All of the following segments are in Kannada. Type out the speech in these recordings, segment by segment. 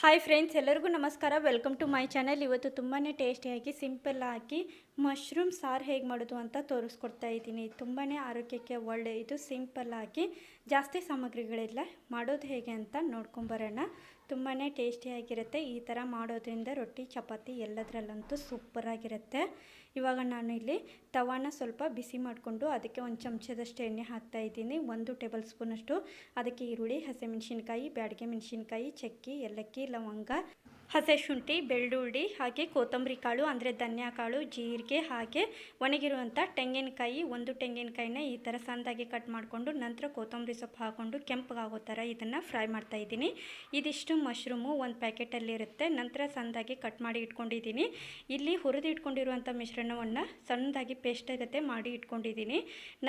ಹಾಯ್ ಫ್ರೆಂಡ್ಸ್ ಎಲ್ಲರಿಗೂ ನಮಸ್ಕಾರ. ವೆಲ್ಕಮ್ ಟು ಮೈ ಚಾನಲ್ ಇವತ್ತು ತುಂಬಾ ಟೇಸ್ಟಿಯಾಗಿ ಸಿಂಪಲ್ ಆಗಿ ಮಶ್ರೂಮ್ ಸಾರು ಹೇಗೆ ಮಾಡೋದು ಅಂತ ತೋರಿಸ್ಕೊಡ್ತಾ ಇದ್ದೀನಿ. ತುಂಬಾ ಆರೋಗ್ಯಕ್ಕೆ ಒಳ್ಳೆಯದು ಸಿಂಪಲ್ ಆಗಿ ಜಾಸ್ತಿ ಸಾಮಗ್ರಿಗಳಿಲ್ಲ. ಮಾಡೋದು ಹೇಗೆ ಅಂತ ನೋಡ್ಕೊಂಬರೋಣ ತುಂಬಾ ಟೇಸ್ಟಿಯಾಗಿರುತ್ತೆ ಈ ಥರ ಮಾಡೋದ್ರಿಂದ ರೊಟ್ಟಿ, ಚಪಾತಿ ಎಲ್ಲದರಲ್ಲಂತೂ ಸೂಪರಾಗಿರುತ್ತೆ ಇವಾಗ ನಾನು ಇಲ್ಲಿ ತವಾನ ಸ್ವಲ್ಪ ಬಿಸಿ ಮಾಡಿಕೊಂಡು ಅದಕ್ಕೆ ಒಂದು ಚಮಚದಷ್ಟು ಎಣ್ಣೆ ಹಾಕ್ತಾ ಇದ್ದೀನಿ. ಒಂದು ಟೇಬಲ್ ಸ್ಪೂನಷ್ಟು. ಅದಕ್ಕೆ ಈರುಳ್ಳಿ, ಹಸಿಮೆಣಸಿನ್ಕಾಯಿ, ಬ್ಯಾಡಿಗೆ ಮೆಣಸಿನ್ಕಾಯಿ, ಚಕ್ಕಿ, ಏಲಕ್ಕಿ ಲವಂಗ ಹಸೆ ಶುಂಠಿ, ಬೆಳ್ಳುಳ್ಳಿ ಹಾಗೆ ಕೊತ್ತಂಬರಿ ಕಾಳು, ಅಂದರೆ ಧನ್ಯಾ ಕಾಳು, ಜೀರಿಗೆ ಹಾಗೆ ಒಣಗಿರುವಂಥ ತೆಂಗಿನಕಾಯಿ, ಒಂದು ತೆಂಗಿನಕಾಯಿನ ಈ ಥರ ಸಣ್ಣದಾಗಿ ಕಟ್ ಮಾಡಿಕೊಂಡು ನಂತರ ಕೊತ್ತಂಬರಿ ಸೊಪ್ಪು ಹಾಕ್ಕೊಂಡು ಕೆಂಪಗಾಗೋ ಥರ ಇದನ್ನು ಫ್ರೈ ಮಾಡ್ತಾ ಇದ್ದೀನಿ. ಇದಿಷ್ಟು ಮಶ್ರೂಮು ಒಂದು ಪ್ಯಾಕೆಟಲ್ಲಿರುತ್ತೆ ನಂತರ ಸಣ್ಣದಾಗಿ ಕಟ್ ಮಾಡಿ ಇಟ್ಕೊಂಡಿದ್ದೀನಿ. ಇಲ್ಲಿ ಹುರಿದು ಇಟ್ಕೊಂಡಿರುವಂಥ ಮಿಶ್ರಣವನ್ನು ಸಣ್ಣದಾಗಿ ಪೇಸ್ಟ್ ಜೊತೆ ಮಾಡಿ ಇಟ್ಕೊಂಡಿದ್ದೀನಿ.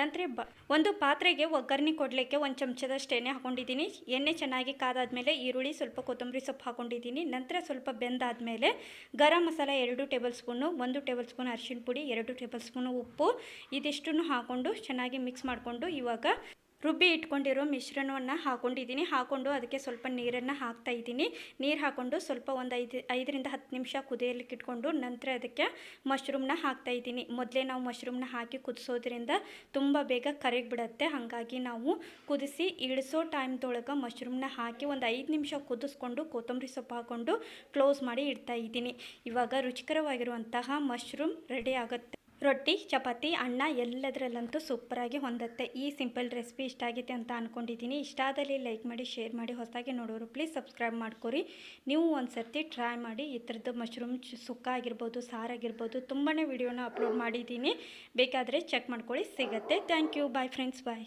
ನಂತರ ಬ, ಒಂದು ಪಾತ್ರೆಗೆ ಒಗ್ಗರಣೆ ಕೊಡಲಿಕ್ಕೆ ಒಂದು ಚಮಚದಷ್ಟು ಎಣ್ಣೆ ಹಾಕೊಂಡಿದ್ದೀನಿ. ಎಣ್ಣೆ ಚೆನ್ನಾಗಿ ಕಾದಾದ ಮೇಲೆ ಈರುಳ್ಳಿ ಸ್ವಲ್ಪ ಕೊತ್ತಂಬರಿ ಸೊಪ್ಪು ಹಾಕೊಂಡಿದ್ದೀನಿ. ನಂತರ ಸ್ವಲ್ಪ ಬೆಂದಾದಮೇಲೆ ಗರಂ ಮಸಾಲ ಎರಡು ಟೇಬಲ್ ಸ್ಪೂನು, ಒಂದು ಟೇಬಲ್ ಸ್ಪೂನ್ ಅರಿಶಿಣ ಪುಡಿ, ಎರಡು ಟೇಬಲ್ ಸ್ಪೂನು ಉಪ್ಪು, ಇದಿಷ್ಟನ್ನು ಹಾಕ್ಕೊಂಡು ಚೆನ್ನಾಗಿ ಮಿಕ್ಸ್ ಮಾಡಿಕೊಂಡು ಇವಾಗ ರುಬ್ಬಿ ಇಟ್ಕೊಂಡಿರೋ ಮಿಶ್ರಣವನ್ನು ಹಾಕೊಂಡಿದ್ದೀನಿ. ಹಾಕೊಂಡು ಅದಕ್ಕೆ ಸ್ವಲ್ಪ ನೀರನ್ನು ಹಾಕ್ತಾ ಇದ್ದೀನಿ. ನೀರು ಹಾಕ್ಕೊಂಡು ಸ್ವಲ್ಪ ಒಂದು ಐದು, ಐದರಿಂದ ಹತ್ತು ನಿಮಿಷ ಕುದಿಯಲಿಕ್ಕೆ ಇಟ್ಕೊಂಡು ನಂತರ ಅದಕ್ಕೆ ಮಶ್ರೂಮ್ನ ಹಾಕ್ತಾ ಇದ್ದೀನಿ. ಮೊದಲೇ ನಾವು ಮಶ್ರೂಮ್ನ ಹಾಕಿ ಕುದಿಸೋದ್ರಿಂದ ತುಂಬ ಬೇಗ ಕರಗಿಬಿಡತ್ತೆ ಹಾಗಾಗಿ ನಾವು ಕುದಿಸಿ ಇಳಿಸೋ ಟೈಮ್ದೊಳಗೆ ಮಶ್ರೂಮ್ನ ಹಾಕಿ ಒಂದು ಐದು ನಿಮಿಷ ಕುದಿಸ್ಕೊಂಡು ಕೊತ್ತಂಬರಿ ಸೊಪ್ಪು ಹಾಕ್ಕೊಂಡು ಕ್ಲೋಸ್ ಮಾಡಿ ಇಡ್ತಾ ಇದ್ದೀನಿ. ಇವಾಗ ರುಚಿಕರವಾಗಿರುವಂತಹ ಮಶ್ರೂಮ್ ರೆಡಿ ಆಗುತ್ತೆ. ರೊಟ್ಟಿ, ಚಪಾತಿ, ಅನ್ನ ಎಲ್ಲದರಲ್ಲಂತೂ ಸೂಪರಾಗಿ ಹೊಂದತ್ತೆ. ಈ ಸಿಂಪಲ್ ರೆಸಿಪಿ ಇಷ್ಟ ಆಗಿದೆ ಅಂತ ಅಂದ್ಕೊಂಡಿದ್ದೀನಿ ಇಷ್ಟ ಆದಲ್ಲಿ ಲೈಕ್ ಮಾಡಿ, ಶೇರ್ ಮಾಡಿ, ಹೊಸದಾಗಿ ನೋಡೋರು ಪ್ಲೀಸ್ ಸಬ್ಸ್ಕ್ರೈಬ್ ಮಾಡ್ಕೊರಿ. ನೀವು ಒಂದು ಸರ್ತಿ ಟ್ರೈ ಮಾಡಿ. ಈ ಥರದ್ದು ಮಶ್ರೂಮ್ ಸುಕ್ಕ ಆಗಿರ್ಬೋದು ಸಾರಾಗಿರ್ಬೋದು ತುಂಬಾ ವಿಡಿಯೋನ ಅಪ್ಲೋಡ್ ಮಾಡಿದ್ದೀನಿ. ಬೇಕಾದರೆ ಚೆಕ್ ಮಾಡ್ಕೊಳ್ಳಿ, ಸಿಗುತ್ತೆ. Thank you. Bye friends. Bye.